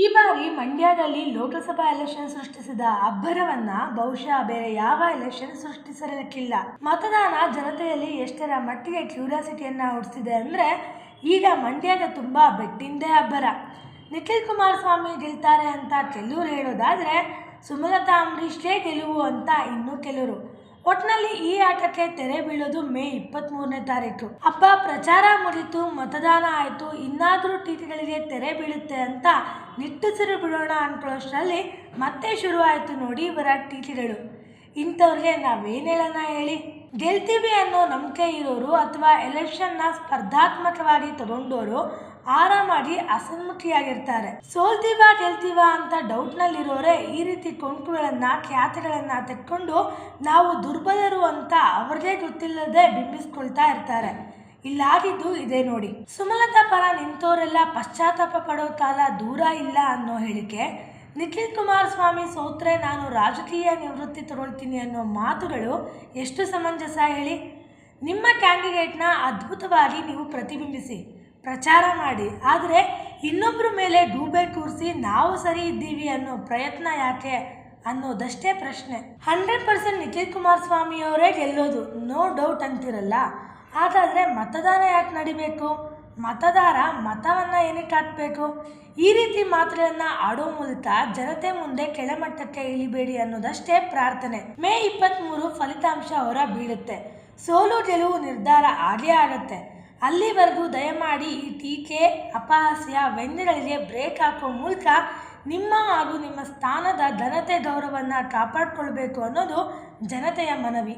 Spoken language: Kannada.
ಈ ಬಾರಿ ಮಂಡ್ಯದಲ್ಲಿ ಲೋಕಸಭಾ ಎಲೆಕ್ಷನ್ ಸೃಷ್ಟಿಸಿದ ಅಬ್ಬರವನ್ನ ಬಹುಶಃ ಬೇರೆ ಯಾವ ಎಲೆಕ್ಷನ್ ಸೃಷ್ಟಿಸಿರಲಿಕ್ಕಿಲ್ಲ. ಮತದಾನ ಜನತೆಯಲ್ಲಿ ಎಷ್ಟರ ಮಟ್ಟಿಗೆ ಕ್ಯೂರಿಯಾಸಿಟಿಯನ್ನ ಹುಟ್ಟಿಸಿದೆ ಅಂದ್ರೆ ಈಗ ಮಂಡ್ಯದ ತುಂಬಾ ಬೆಟ್ಟಿಂದೇ ಅಬ್ಬರ. ನಿಖಿಲ್ ಕುಮಾರಸ್ವಾಮಿ ಗೆಲ್ತಾರೆ ಅಂತ ಕೆಲವರು ಹೇಳೋದಾದ್ರೆ ಸುಮಲತಾ ಅಂಬರೀಷ್ಗೆ ಗೆಲುವು ಅಂತ ಇನ್ನು ಕೆಲವರು. ಒಟ್ನಲ್ಲಿ ಈ ಆಟಕ್ಕೆ ತೆರೆ ಬೀಳೋದು ಮೇ ಇಪ್ಪತ್ತ್ಮೂರನೇ ತಾರೀಕು. ಅಪ್ಪ ಪ್ರಚಾರ ಮುಗಿತು ಮತದಾನ ಆಯಿತು, ಇನ್ನಾದರೂ ಟೀಟಿಗಳಿಗೆ ತೆರೆ ಬೀಳುತ್ತೆ ಅಂತ ನಿಟ್ಟುಸಿರು ಬಿಡೋಣ ಅನ್ಕೊಳ್ಳೋಷ್ಟರಲ್ಲಿ ಮತ್ತೆ ಶುರುವಾಯಿತು ನೋಡಿ ಇವರ ಟೀಕೆಗಳು. ಇಂಥವ್ರಿಗೆ ನಾವೇನು ಹೇಳೋಣ ಹೇಳಿ? ಗೆಲ್ತೀವಿ ಅನ್ನೋ ನಂಬಿಕೆ ಇರೋರು ಅಥವಾ ಎಲೆಕ್ಷನ್ನ ಸ್ಪರ್ಧಾತ್ಮಕವಾಗಿ ತಗೊಂಡೋರು ಆರಾಮಾಗಿ ಅಸನ್ಮುಖಿಯಾಗಿರ್ತಾರೆ. ಸೋಲ್ತೀವ, ಗೆಲ್ತೀವ ಅಂತ ಡೌಟ್ನಲ್ಲಿರೋರೆ ಈ ರೀತಿ ಕೊಂಕುಗಳನ್ನು, ಖ್ಯಾತಿಗಳನ್ನು ತೆಕ್ಕೊಂಡು ನಾವು ದುರ್ಬಲರು ಅಂತ ಅವ್ರದೇ ಗೊತ್ತಿಲ್ಲದೆ ಬಿಂಬಿಸ್ಕೊಳ್ತಾ ಇರ್ತಾರೆ. ಇಲ್ಲಾಗಿದ್ದು ಇದೆ ನೋಡಿ. ಸುಮಲತಾ ಪರ ನಿಂತವರೆಲ್ಲ ಪಶ್ಚಾತ್ತಾಪ ಪಡೋ ಕಾಲ ದೂರ ಇಲ್ಲ ಅನ್ನೋ ಹೇಳಿಕೆ ನಿಖಿಲ್ ಕುಮಾರಸ್ವಾಮಿ ಸೋತ್ರೆ ನಾನು ರಾಜಕೀಯ ನಿವೃತ್ತಿ ತಗೊಳ್ತೀನಿ ಅನ್ನೋ ಮಾತುಗಳು ಎಷ್ಟು ಸಮಂಜಸ ಹೇಳಿ? ನಿಮ್ಮ ಕ್ಯಾಂಡಿಡೇಟ್ನ ಅದ್ಭುತವಾಗಿ ನೀವು ಪ್ರತಿಬಿಂಬಿಸಿ, ಪ್ರಚಾರ ಮಾಡಿ, ಆದರೆ ಇನ್ನೊಬ್ಬರ ಮೇಲೆ ಡೂಬೆ ಕೂರಿಸಿ ನಾವು ಸರಿ ಇದ್ದೀವಿ ಅನ್ನೋ ಪ್ರಯತ್ನ ಯಾಕೆ ಅನ್ನೋದಷ್ಟೇ ಪ್ರಶ್ನೆ. ಹಂಡ್ರೆಡ್ ಪರ್ಸೆಂಟ್ ನಿಖಿಲ್ ಕುಮಾರಸ್ವಾಮಿಯವರೇ ಗೆಲ್ಲೋದು, ನೋ ಡೌಟ್ ಅಂತಿರಲ್ಲ? ಹಾಗಾದರೆ ಮತದಾನ ಯಾಕೆ ನಡಿಬೇಕು? ಮತದಾರ ಮತವನ್ನು ಏನಕ್ಕೆ ಹಾಕಬೇಕು? ಈ ರೀತಿ ಮಾತುಗಳನ್ನ ಆಡೋ ಮೂಲಕ ಜನತೆ ಮುಂದೆ ಕೆಳಮಟ್ಟಕ್ಕೆ ಇಳಿಬೇಡಿ ಅನ್ನೋದಷ್ಟೇ ಪ್ರಾರ್ಥನೆ. ಮೇ ಇಪ್ಪತ್ತ್ಮೂರು ಫಲಿತಾಂಶ ಹೊರ ಬೀಳುತ್ತೆ. ಸೋಲು ಗೆಲುವು ನಿರ್ಧಾರ ಆಗೇ ಆಗುತ್ತೆ. ಅಲ್ಲಿವರೆಗೂ ದಯಮಾಡಿ ಈ ಟೀಕೆ, ಅಪಹಾಸ್ಯ ವೆನ್ನೆಗಳಿಗೆ ಬ್ರೇಕ್ ಹಾಕೋ ಮೂಲಕ ನಿಮ್ಮ ಹಾಗೂ ನಿಮ್ಮ ಸ್ಥಾನದ ಘನತೆ ಗೌರವವನ್ನು ಕಾಪಾಡಿಕೊಳ್ಬೇಕು ಅನ್ನೋದು ಜನತೆಯ ಮನವಿ.